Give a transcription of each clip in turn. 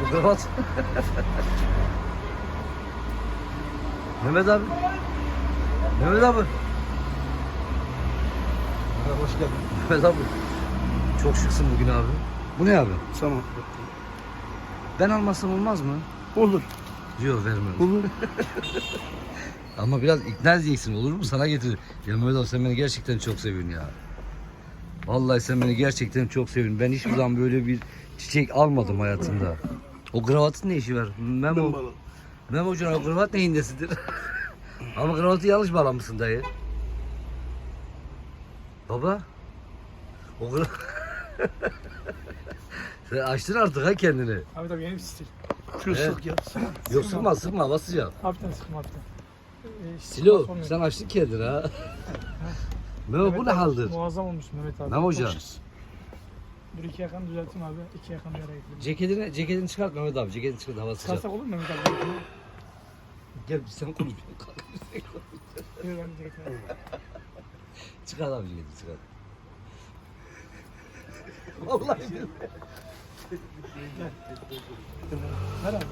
Bu kravat. Mehmet abi. Mehmet abi. Hoş geldin. Mehmet abi. Çok şıksın bugün abi. Bu ne abi? Tamam. Ben almasam olmaz mı? Olur. Yok vermem. Olur. Ama biraz ikna edeceksin olur mu? Sana getir. Ya Mehmet abi sen beni gerçekten çok seviyorsun ya. Vallahi sen beni gerçekten çok seviyorsun. Ben hiçbir zaman böyle bir çiçek almadım hayatımda. O kravatın ne işi var? Memo, balık. Memo hocam o kravat neyin nesidir? Ama kravatı yanlış bağlamışsın dayı. Baba. O kravat... Sen açtın artık ha kendini. Abi tabii yeni bir stil. Şu Evet. sık ya. Yok sıkma sıkma hava sıcak. Hafiften sıkma hafiften. Ee, Silo sen açtın kendini ha. Memo bu ne haldir? Muazzam olmuş Mehmet abi. Memo hocam. Dur iki yakan düzelteyim abi. İki yakan bir araya getireyim. Ceketini, ceketini çıkart Mehmet abi. Ceketini çıkart hava sıcak. Çıkarsak olur mu Mehmet abi? Gel sen konuş. Buyur ben ceketimi alayım. çıkart abi ceketini çıkart. Vallahi billahi. Ver abi.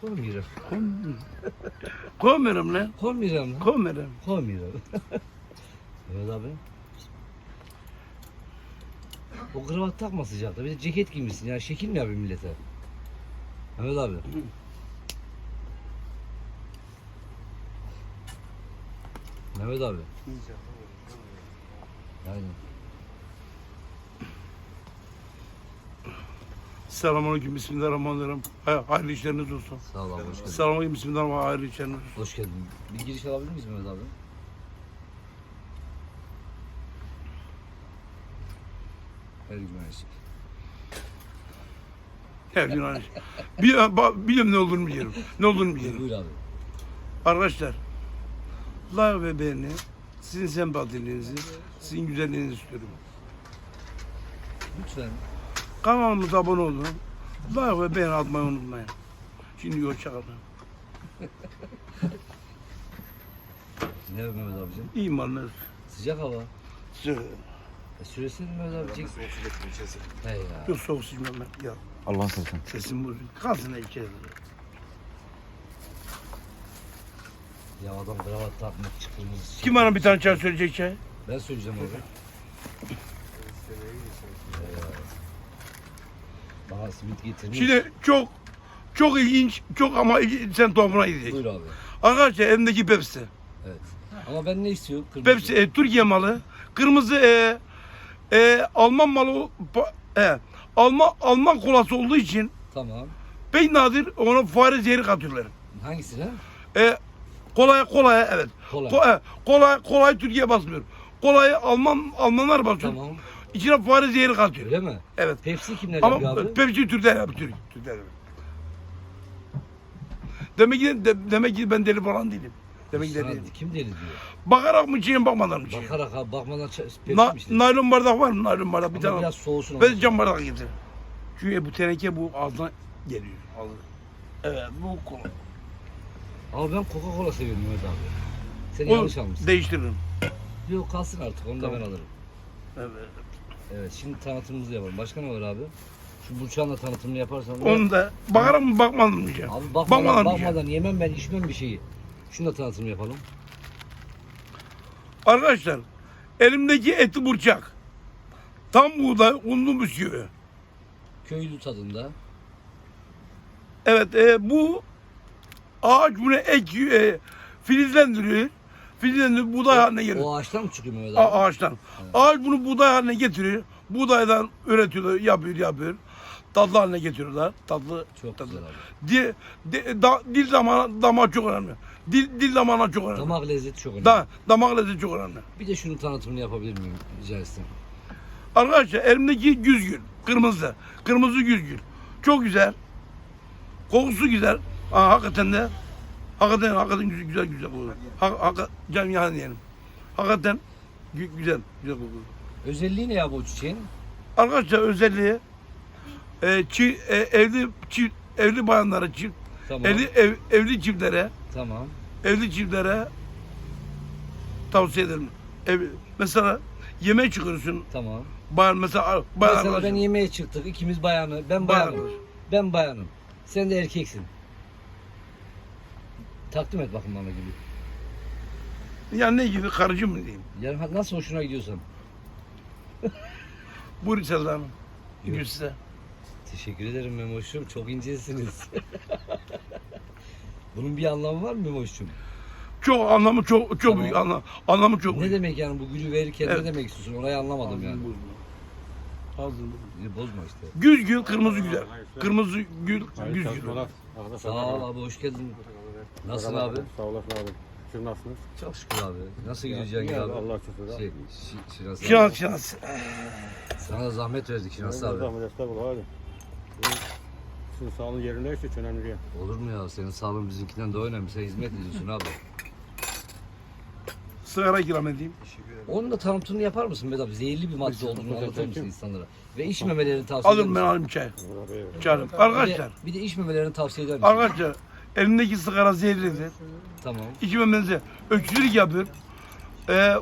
Koymuyorum. Koymuyorum lan. Koymuyorum lan. Koymuyorum. Koymuyorum. Mehmet abi. O kravat takma sıcakta. Bir de ceket giymişsin ya. Şekil mi yapayım millete? Mehmet abi. Mehmet abi. Aynen. Selamünaleyküm. Bismillahirrahmanirrahim. Hay- Hayırlı işleriniz olsun. Sağ ol abi. Hoş geldin. Selamünaleyküm. Bismillahirrahmanirrahim. Hayırlı işleriniz olsun. Hoş geldin. Bir giriş alabilir miyiz Mehmet abi? Her gün aynı şey. Her gün aynı şey. Bir, ba- ne olduğunu biliyorum. Ne olduğunu biliyorum. Buyur abi. Arkadaşlar. Like ve beğeni. Sizin sempatiliğinizi, sizin güzelliğinizi istiyorum. Lütfen. Kanalımıza abone olun. Like ve beğeni atmayı unutmayın. Şimdi hoşçakalın. Ne Mehmet abicim? İyi malınız. Sıcak hava. E süresene Mehmet abi. Çek. He ya. Yok soğuk sıçmam ben. Ya Allah satın. sesim bozuk. Kalsın içeride. Ya adam kravat takmak çıkırmız. Kim bana bir tane çay söyleyecek çay? Ben söyleyeceğim abi. Bana simit getirmiş. Şimdi çok çok ilginç, çok ama sen tuhafına gidecek. Buyur abi. Arkadaşlar elimdeki Pepsi. Evet. Ama ben ne istiyorum? Kırmızı. Pepsi e, Türkiye malı. Kırmızı e, e, Alman malı e, Alman Alman kolası olduğu için Tamam. pek nadir ona fare zehri katıyorlar. Hangisine? E, kolay kolay evet. Kola. Ko- e, kolay kolay Türkiye basmıyor. Kolayı Alman Almanlar basıyor. Tamam. İçine fare zehri katıyor. Öyle mi? Evet. Pepsi kimler yapıyor Ama abi? Pepsi Türkler yapıyor. Türk, Türkler yapıyor. Demek ki de, demek ki ben deli falan değilim. Demek ki deli değilim. kim deli diyor? Bakarak mı içeyim bakmadan mı içeyim? Bakarak abi bakmadan Pepsi Na, mi işte? naylon bardak var mı? Naylon bardak bir Ama tane. biraz soğusun. Ben cam bardak getir. Çünkü bu teneke bu ağzına geliyor. Alır. Evet bu sonra. Ama ben Coca-Cola seviyorum Mehmet abi. Sen Onu yanlış almışsın. değiştiririm. Yok kalsın artık onu da ben alırım. Evet. Evet şimdi tanıtımımızı yapalım. Başka ne var abi? Şu burçağın da tanıtımını yaparsan. Onu da bakarak mı bakmadan mı diyeceğim? Abi bakmadan, Bakmadan bakmadan, diyeceğim. yemem ben içmem bir şeyi. Şunu da tanıtım yapalım. Arkadaşlar elimdeki eti burçak. Tam buğday unlu bisküvi. Köylü tadında. Evet e, bu ağaç bunu ek e, filizlendiriyor. Filizlendiriyor buğday haline geliyor. O ağaçtan mı çıkıyor Mehmet A- abi? ağaçtan. Ağaç bunu buğday haline getiriyor. Buğdaydan üretiyorlar, yapıyor, yapıyor. Tatlı haline getiriyorlar. Tatlı. Çok tatlı. güzel abi. Dil, di- da, dil damağına, damağı çok önemli. Dil, dil damağına çok önemli. Damak lezzeti çok önemli. Da, damak lezzeti çok önemli. Bir de şunun tanıtımını yapabilir miyim rica etsem? Arkadaşlar elimdeki güzgül. Kırmızı. Kırmızı güzgül. Çok güzel. Kokusu güzel. Aa, hakikaten de hakikaten hakikaten güzel güzel güzel kokuyor. Ha, hakikaten can yalan diyelim. Hakikaten gü- güzel güzel kokuyor. Özelliği ne ya bu çiçeğin? Arkadaşlar özelliği e, çi, e, evli çift, evli bayanlara çift Tamam. Evli, ev, evli çiftlere, Tamam. evli çiftlere tavsiye ederim. Ev, mesela yemeğe çıkıyorsun. Tamam. Bayan mesela bayan Mesela ben arkadaşın. yemeğe çıktık. ikimiz bayanı. Ben Bayan bayanım. arkadaş. Ben bayanım. Sen de erkeksin. Takdim et bakın bana gibi. Yani ne gibi karıcı mı diyeyim? Yani nasıl hoşuna gidiyorsan. Buyurun Selda Hanım. Yok. Gül size. Teşekkür ederim Memoş'um. Çok incesiniz. Bunun bir anlamı var mı Memoş'um? Çok anlamı çok çok Tamam. büyük anlam, anlamı çok Ne büyük. demek yani bu gülü verirken Evet. ne demek istiyorsun? Orayı anlamadım yani. Ağzını bozma. Ağzını bozma. Ya Bozma işte. Güz gül kırmızı güzel. Kırmızı gül güz gül. Sağ ol abi hoş geldin. Nasılsın abi? Sağ olasın abi. Siz nasılsınız? Çok şükür abi. Nasıl gidiyor Cengiz Ya, abi? Allah şükür. Şey, şi, Şinas abi. Şinas şinas. Sana da zahmet verdik Şinas abi. Zahmet estağfurullah abi. Sizin sağlığın yerinde hiç önemli değil. Olur mu ya? Senin sağlığın bizimkinden daha önemli. Sen hizmet ediyorsun abi. Sigara ikram edeyim. Onun da tanıtımını yapar mısın Vedat? Zehirli bir madde olduğunu anlatır mısın insanlara? Ve içmemelerini tavsiye eder Alın ben misin? alayım çay. Abi. Çağırın. Bir de, Arkadaşlar. bir de içmemelerini tavsiye eder misin? Arkadaşlar. Elindeki sigara zehirlidir. Tamam. İçmemenize öksürük yapıyor. Ee,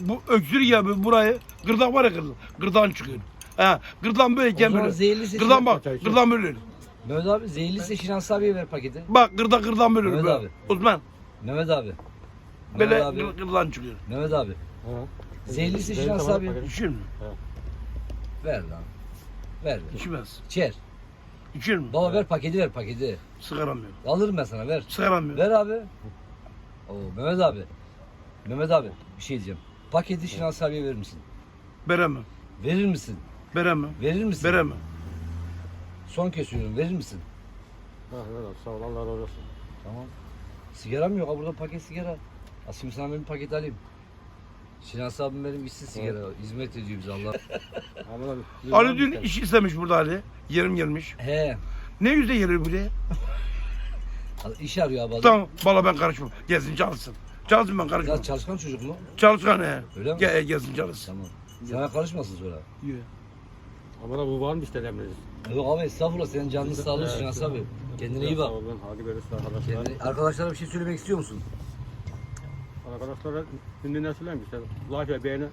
bu öksürük yapıyor burayı. Gırdak var ya gırdak. Gırdağın çıkıyor. Ha, gırdan O böyleyken zaman böyle. Gırdan bak. İçer. Gırdan böyle. Mehmet abi zehirliyse Şinas abiye ver paketi. Bak gırdak gırdan böyle. Mehmet böyle. abi. Osman. Mehmet abi. Mehmet Böyle abi. gır- gırdan çıkıyor. Mehmet abi. Ha. Zehirli Şinas tamam, abi. İçir mi? Ver lan. Ver. ver. İçmez. İçer. İçir mi? Baba ver paketi ver paketi. Sigaram yok. Alırım ben sana ver. Sigaram yok. Ver abi. Oo Mehmet abi. Mehmet abi bir şey diyeceğim. Paketi Şinas abiye verir misin? Veremem. Verir misin? Veremem. Verir misin? Veremem. Son kez söylüyorum verir misin? Ha, evet, sağ ol Allah razı olsun. Tamam. Sigaram yok ha burada paket sigara. Asim sana ben bir paket alayım. Şinas abim benim işsiz sigara. Hizmet ediyor bize Allah. Aman abi. Ali dün iş istemiş burada Ali. Yerim gelmiş. He. Ne yüzde gelir buraya? İş arıyor abi. adam. Tamam. Valla ben karışmam. Gelsin çalışsın. Çalışsın ben karışmam. Ya çalışkan çocuk mu? Çalışkan he. Öyle mi? Gel, gelsin çalışsın. Tamam. Sana karışmasın sonra. Yürü. Aman abi bu var mı işte emriniz? Yok abi estağfurullah senin canın sağ olsun Şinas abi. Kendine iyi bak. Sağ olun. Hadi görüşürüz arkadaşlar. Kendine... Arkadaşlara bir şey söylemek istiyor musun? Arkadaşlara şimdi ne söyleyeyim işte. Like ve beğeni.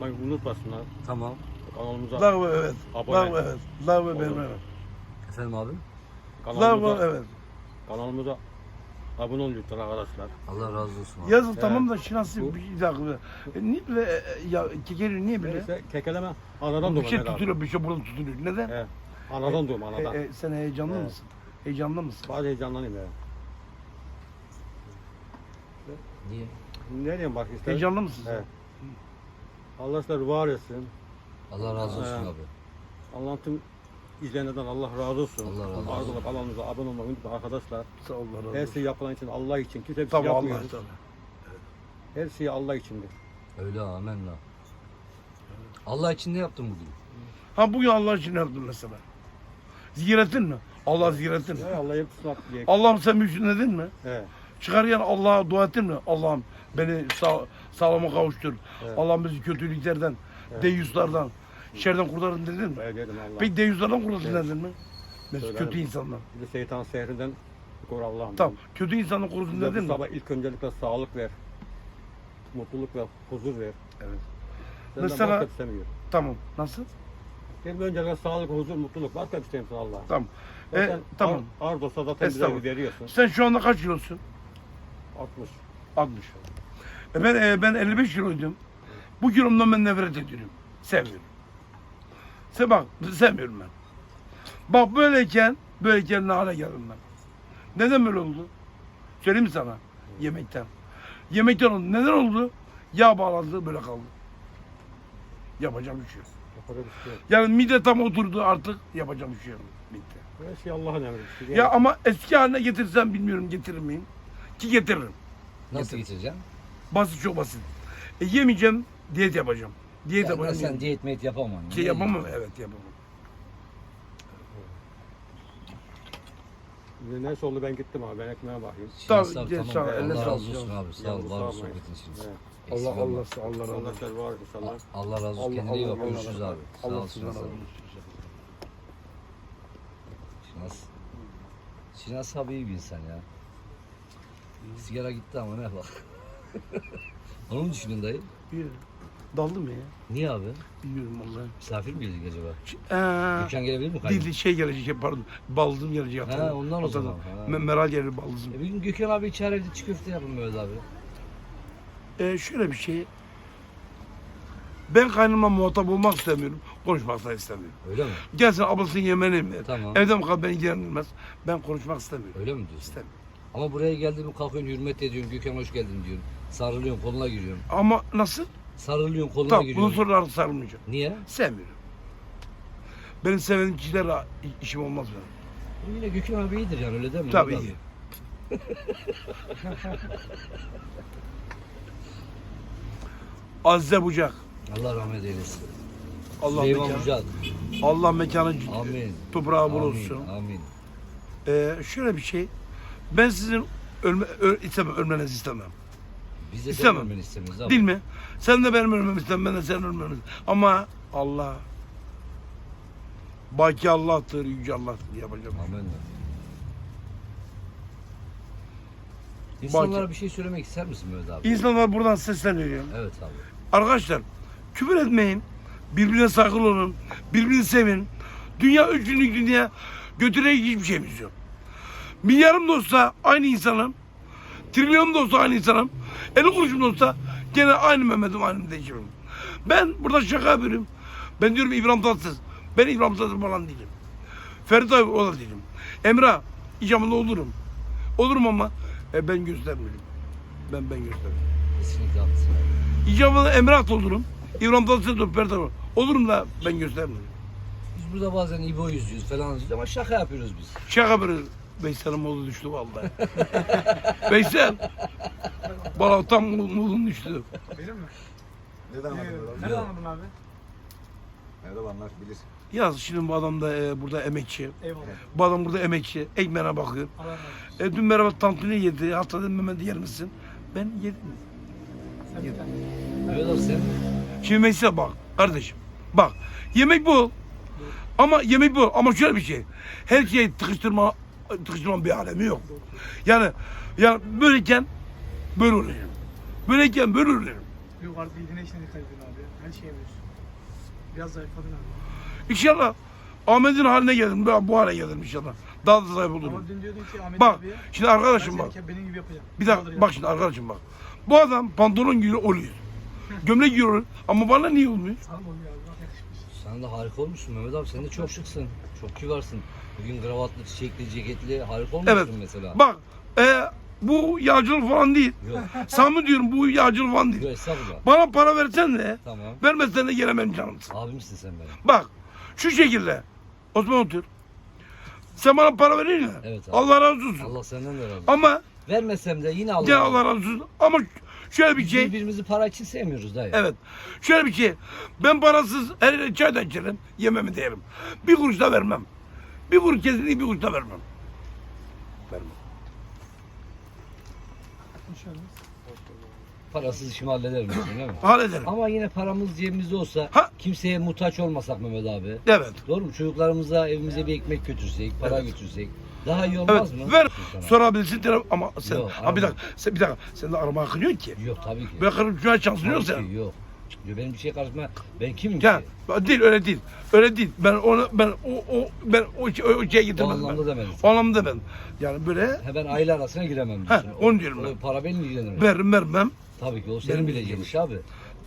Bak unutmasınlar. Tamam. Kanalımıza. Love evet. Abone. Love evet. Love benim Olur. evet. Efendim abi? Love Kanalımıza, evet. kanalımıza abone olun lütfen arkadaşlar. Allah razı olsun abi. Evet. tamam da şinası bir dakika. E, Niye böyle e, ya kekeri niye böyle? Neyse kekeleme anadan Bir doğma. şey abi. tutuluyor, bir şey burada tutuluyor. Neden? He. Anadan doğma E, anadan. e, sen heyecanlı Evet. mısın? Heyecanlı mısın? Bazı heyecanlanayım ya. Niye? Ne diyeyim bak işte. Heyecanlı mısın sen? He. Allah sizleri var etsin. Allah razı olsun Evet. abi. Allah'ın tüm izleyenlerden Allah razı olsun. Allah razı olsun. Ardından kanalımıza abone olmayı unutmayın arkadaşlar. Sağ ol Allah razı Her olsun. şey yapılan için Allah için. Kimse bir şey Tamam Allah yapmıyoruz. tabii. Her şey Allah içindir. Öyle amenna. Allah için ne yaptın bugün? Ha bugün Allah için ne yaptın mesela? Ziyaretin mi? Allah ziyaretin mi? Hepsini diye. Allah'ım sen mümkün dedin mi? He. Çıkarken Allah'a dua ettin mi? Allah'ım beni sağ, sağlama kavuştur. Evet. Allah'ım bizi kötülüklerden, Evet. deyuslardan, şerden kurtarın dedin mi? Böyle dedim Allah. Peki deyuslardan kurtarın Evet. dedin mi? Mesela Söylerim. kötü insanlar. Bir de şeytan sehrinden koru Allah'ım. Tamam. Kötü insanı korusun dedin mi? sabah ilk öncelikle sağlık ver. Mutluluk ver, huzur ver. Evet. Senden Mesela- istemiyorum. Tamam. Nasıl? Benim öncelikle sağlık, huzur, mutluluk. Başka bir istemiyorum Allah. Tamam. Zaten E, tamam. Ar, arz olsa zaten bize veriyorsun. Sen şu anda kaç kilosun? 60. 60. E ben e, ben 55 kiloydum. Bu kilomdan ben nefret ediyorum. Sevmiyorum. Se bak sevmiyorum ben. Bak böyleyken böyleyken ne hale geldim ben. Neden böyle oldu? Söyleyeyim mi sana? Yemekten. Yemekten oldu. Neden oldu? Yağ bağlandı böyle kaldı. Yapacağım bir şey yok. Yapacak bir şey yok. Yani mide tam oturdu artık yapacağım bir şey yok. Bitti. Her şey Allah'ın emri. Ya ama eski haline getirsem bilmiyorum getirir miyim? Ki getiririm. Nasıl geçireceğim? Basit çok basit. E, yemeyeceğim, diyet yapacağım. Diyet Ya, yapacağım. sen diyet miyet yapamam. Şey Ne yapamam, evet yapamam. Neyse oldu ben gittim abi. Ben ekmeğe bakayım. Şinas Tamam, abi, gel, sağ ol, eline Allah sağlık, razı olsun canım. abi. Sağ ol. Yalnız Var ol sağ olmayın. sohbetin için. Evet. Eksik Allah olma. Allah Allah razı Allah olsun. sizler var inşallah. Allah razı olsun. Allah Kendine iyi Allah bak. Allah Görüşürüz Allah. abi. Sağ Allah ol sizden Şinas razı abi. olsun. Şinas. Şinas abi iyi bir insan ya. Sigara gitti ama ne bak. Onu mu düşündün dayı? Bilmiyorum. Daldım ya. Niye abi? Bilmiyorum vallahi. Misafir mi gelecek acaba? Ee, Dükkan gelebilir mi değil, kayın? değil, şey gelecek şey, pardon. Baldızım gelecek. Ha, hatırladım. ondan o zaman. Hatırladım. Ha. Me- Meral gelir baldızım. E bir gün Gökhan abi içeri evde çiğ köfte yapın Mehmet abi. Ee, şöyle bir şey. Ben kaynımla muhatap olmak istemiyorum. Konuşmak da istemiyorum. Öyle mi? Gelsin ablasının yemeğini mi? Tamam. Evden kal beni ilgilendirmez. Ben konuşmak istemiyorum. Öyle mi diyorsun? İstemiyorum. Ama buraya geldiğimi kalkıyorsun hürmet ediyorsun Gökhan hoş geldin diyorsun. Sarılıyorsun koluna giriyorsun. Ama nasıl? Sarılıyorsun koluna Tamam bunun giriyorsun. sonra artık sarılmayacağım. Niye? Sevmiyorum. Benim sevdiğim kişilerle işim olmaz benim. Yine Gökhan abi iyidir yani öyle değil mi? Tabii ki. abi? Azize Bucak. Allah rahmet eylesin. Allah Süleyman mekanı, Bucak. Allah mekanı Amin. toprağı Amin. olsun. Amin. Ee, şöyle bir şey. Ben sizin ölme, ö, istemem, ölmenizi istemem. Biz de İstemem. ölmeni istemiyoruz abi. Değil mi? Sen de benim ölmemi istemem, ben de senin ölmemi istemem. Ama Allah, Baki Allah'tır, Yüce Allah'tır yapacağım. Amin. İnsanlara bir şey söylemek ister misin Mehmet abi? İnsanlar buradan sesleniyorum. Evet abi. Arkadaşlar küfür etmeyin. Birbirine saygılı olun. Birbirini sevin. Dünya üç günlük dünya götürecek hiçbir şeyimiz yok. Milyarım da olsa aynı insanım. Trilyonum da olsa aynı insanım. 50 kuruşum da olsa gene aynı Mehmet'im aynı Mehmet'im. Ben burada şaka yapıyorum. Ben diyorum İbrahim Tatlıses. Ben İbrahim Tatlıses falan değilim. Ferit abi o da değilim. Emrah icabında olurum. Olurum ama e, ben göstermiyorum. Ben ben göstermiyorum. Kesinlikle haklısın. İcabında Emrah olurum. İbrahim Tatlıses de Ferit abi. Olurum da ben göstermiyorum. Biz burada bazen İbo yüzüyoruz falan yüzüyoruz ama şaka yapıyoruz biz. Şaka bir Veysel'in modu düştü vallahi. Veysel. Bana tam modun düştü. Benim mi? Neden anladın Ee, adam? Nereden anladın abi? Nerede anlar bilir. Yaz şimdi bu adam da e, burada emekçi. Eyvallah. Bu adam burada emekçi. Ekmeğine bakıyor. Allah razı olsun. E, dün merhaba tantuni yedi. Hatta dedim Mehmet yer misin? Ben yedim. Sen bir tane. Mehmet abi sen Şimdi Veysel bak kardeşim. Bak yemek bu. Ama yemek bu. Ama şöyle bir şey. Her şeyi tıkıştırma tıkıştırma bir alemi yok. Yani yani böyleyken böyle oluyorum. Böyleyken böyle oluyorum. Yukarıda yediğine işine dikkat edin abi. Her şeye veriyorsun. Biraz zayıfladın abi. İnşallah Ahmet'in haline geldim. Ben bu hale geldim inşallah. Daha da sahip olurum. Ama dün diyordun ki Ahmet Bak abiye şimdi arkadaşım bak. benim gibi yapacağım. Bir dakika bak şimdi arkadaşım bak. Bu adam pantolon giyiyor oluyor. Gömlek giyiyor ama bana niye olmuyor? Sana oluyor abi. Sen de harika olmuşsun Mehmet abi. Sen de çok şıksın. Çok kibarsın. Bugün kravatlı, çiçekli, ceketli harika olmuşsun Evet. mesela. Bak e, bu yağcılık falan değil. Yok. Sana diyorum bu yağcılık falan değil. Yok estağfurullah. Bana para versen de Tamam. vermezsen de gelemem canımsın. Abimsin sen benim. Bak şu şekilde. Osman otur. Sen bana para verin ya. Evet abi. Allah razı olsun. Allah senden de razı olsun. Ama Vermesem de yine Allah razı Allah razı olsun. Ama şöyle bir şey. birbirimizi para için sevmiyoruz dayı. Evet. Şöyle bir şey. Ben parasız her yere çay da içerim. Yememi de yerim. Bir kuruş da vermem. Bir kuruş kesinlikle bir kuruş da vermem. Vermem. Parasız işimi hallederim diyorsun değil mi? Hallederim. Ama yine paramız cebimizde olsa Ha. kimseye muhtaç olmasak Mehmet abi. Evet. Doğru mu? Çocuklarımıza evimize bir ekmek götürsek, para götürsek daha iyi olmaz Evet. mı? Ver. Sorabilirsin telefon ama sen Yok, ha, bir dakika. Sen, bir dakika. Sen de arama hakkın yok ki. Yok tabii ki. Ben şuna şansın yok Tabii sen. ki yok. Yo, benim bir şey karışma. Ben kimim Ya ki? değil öyle değil. Öyle değil. Ben onu ben o o ben o, o, o şeye O getirmedim. anlamda ben. demedim. O anlamda ben. Yani böyle He ben aile arasına giremem Heh, diyorsun. onu diyorum o, ben. Para benim ilgilenir. veririm vermem. Tabii ki o senin Benim bileceğin iş abi.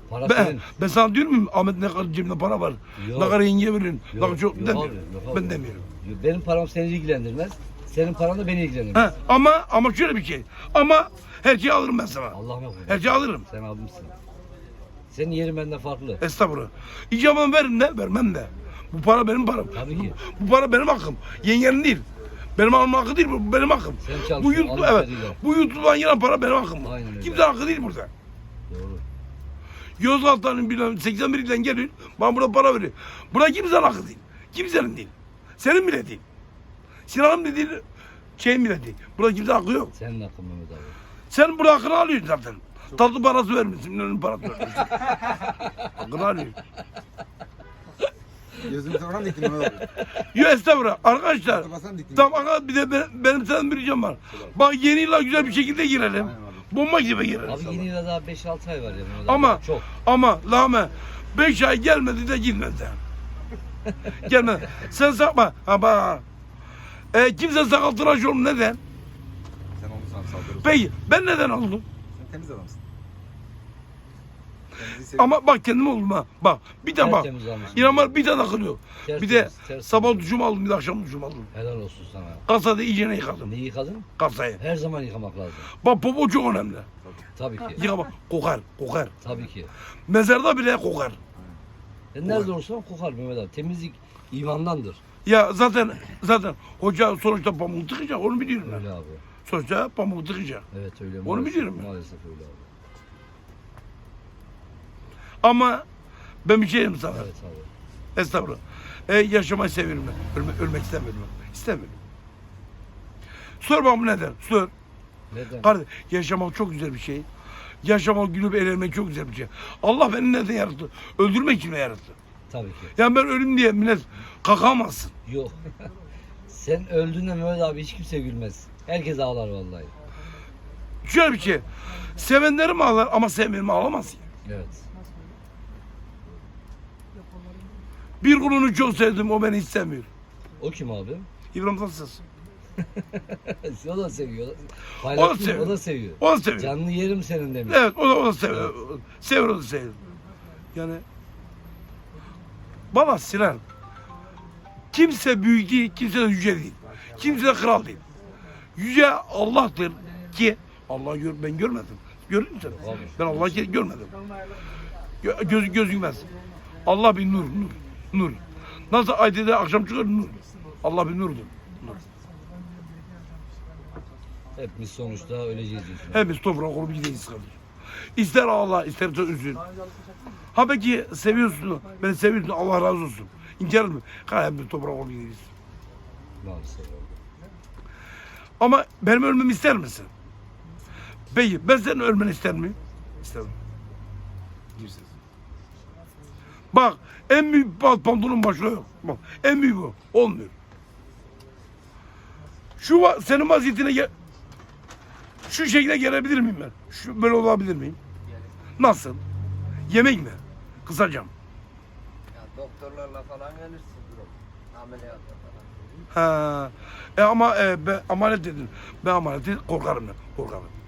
Para Ben, senin. ben sana diyorum mu Ahmet ne kadar cebinde para var. Yok. Ne kadar yenge verin. Ne kadar çok yok demiyorum. abi, yok abi. Ben demiyorum. Yo, Benim param seni ilgilendirmez. Senin paran da beni ilgilendirmez. Ha, ama ama şöyle bir şey. Ama her şeyi alırım ben sana. Allah'ım yok. Her şeyi alırım. Sen abimsin. Senin yerin benden farklı. Estağfurullah. İcabını veririm de vermem de. Bu para benim param. Tabii ki. Bu, bu para benim hakkım. Yengenin değil. Benim alma hakkı değil bu benim hakkım. Sen Bu çalışıyorsun, yuttu alın evet. teriyle. Bu yutulan yılan para benim hakkım. Aynen. Kimse hakkı değil burada. Doğru. Yozgat'tan bilmem 81 ilden geliyor. Bana burada para veriyor. Buna kimsenin hakkı değil. Kimsenin değil. Senin bile değil. Sinan'ın bile değil. Şeyin bile değil. Burada kimse hakkı yok. Senin hakkın Mehmet abi. Sen burada hakkını alıyorsun zaten. Tatlı parası vermişsin. Milyon parası vermişsin. hakkını alıyorsun. Gözümü sonra diktin Mehmet abi. Yo estağfurullah. Arkadaşlar. Hatırlasan diktin. Tamam aga bir de ben, benim senden bir ricam var. Bak yeni yıla güzel bir şekilde girelim. Aynen abi. Bomba gibi girelim. Abi yeni yıla daha 5-6 ay var ya. Mehmet abi. Ama Çok. ama lame 5 ay gelmedi de gitmedi. gelmedi. Sen sakma. Ha bak. E, kimse sakal tıraş olun neden? Sen onu sana saldırırsın. Peki ben neden oldum? Sen temiz adamsın. Temizliği seviyorum. Ama bak kendim oldum ha. Bak bir tane bak. Tertemiz almışsın. İnanma bir tane akılıyor. Bir de tertemiz. sabah duşumu aldım bir de akşam duşumu aldım. Helal olsun sana. Kasada iyicene yıkadım. Ne yıkadın? Kasayı. Her zaman yıkamak lazım. Bak popo çok önemli. Tabii ki. Yıka bak kokar kokar. Tabii ki. Mezarda bile kokar. E nerede olursan kokar Mehmet abi. Temizlik imandandır. Ya zaten zaten hoca sonuçta pamuk tıkacak onu biliyorum ben. Öyle abi. Sonuçta pamuk tıkacak. Evet öyle. Onu maalesef- biliyorum ben. Maalesef öyle abi. Ama ben bir şey diyeyim sana. Evet abi. Estağfurullah. E, yaşamayı seviyorum ben. Ölme, ölmek istemiyorum ben. İstemiyorum. Sor bana bu neden? Sor. Neden? Kardeş yaşamak çok güzel bir şey. Yaşamak gülüp eğlenmek çok güzel bir şey. Allah beni neden yarattı? Öldürmek için mi yarattı? Tabii ki. Yani ben ölüm diye millet kakamazsın. Yok. Sen öldüğünde Mehmet abi hiç kimse gülmez. Herkes ağlar vallahi. Şöyle bir şey. Sevenlerim ağlar ama sevmeyenimi ağlamaz. Evet. Bir kulunu çok sevdim o beni hiç sevmiyor. O kim abi? İbrahim Tatlıses. o da seviyor. Paylaştın, seviyor. o da seviyor. O da seviyor. Canlı yerim senin demiş. Evet o da, o da seviyor. Seviyor o da seviyor. Yani Baba Sinan kimse büyük değil, kimse de yüce değil. Kimse de kral değil. Yüce Allah'tır ki Allah gör, ben görmedim. Gördün mü sen? Ben Allah'ı görmedim. Gö, göz, gözükmez. Allah bir nur, nur, nur. Nasıl ayette akşam çıkar nur. Allah bir nurdur. Nur. Hepimiz sonuçta öleceğiz diyorsun. Hepimiz toprağa olup gideyiz kardeşim. İster ağla, ister de üzül. Ha peki seviyorsun, beni seviyorsun, Allah razı olsun. İnkar etme. Ha hepimiz toprağa olup abi. Ama benim ölmemi ister misin? Peki ben senin ölmeni ister miyim? İsterim. Girsiz. Bak en büyük pa- pantolonun başlığı yok. Bak en büyük bu. Olmuyor. Şu va- senin vaziyetine gel. Şu şekilde gelebilir miyim ben? Şu böyle olabilir miyim? Nasıl? Yemek mi? Kısacağım. Ya doktorlarla falan gelirsin durum. Ameliyatta falan. Ha. E ama e, ben amanet dedin. Ben amaneti korkarım ben. Korkarım.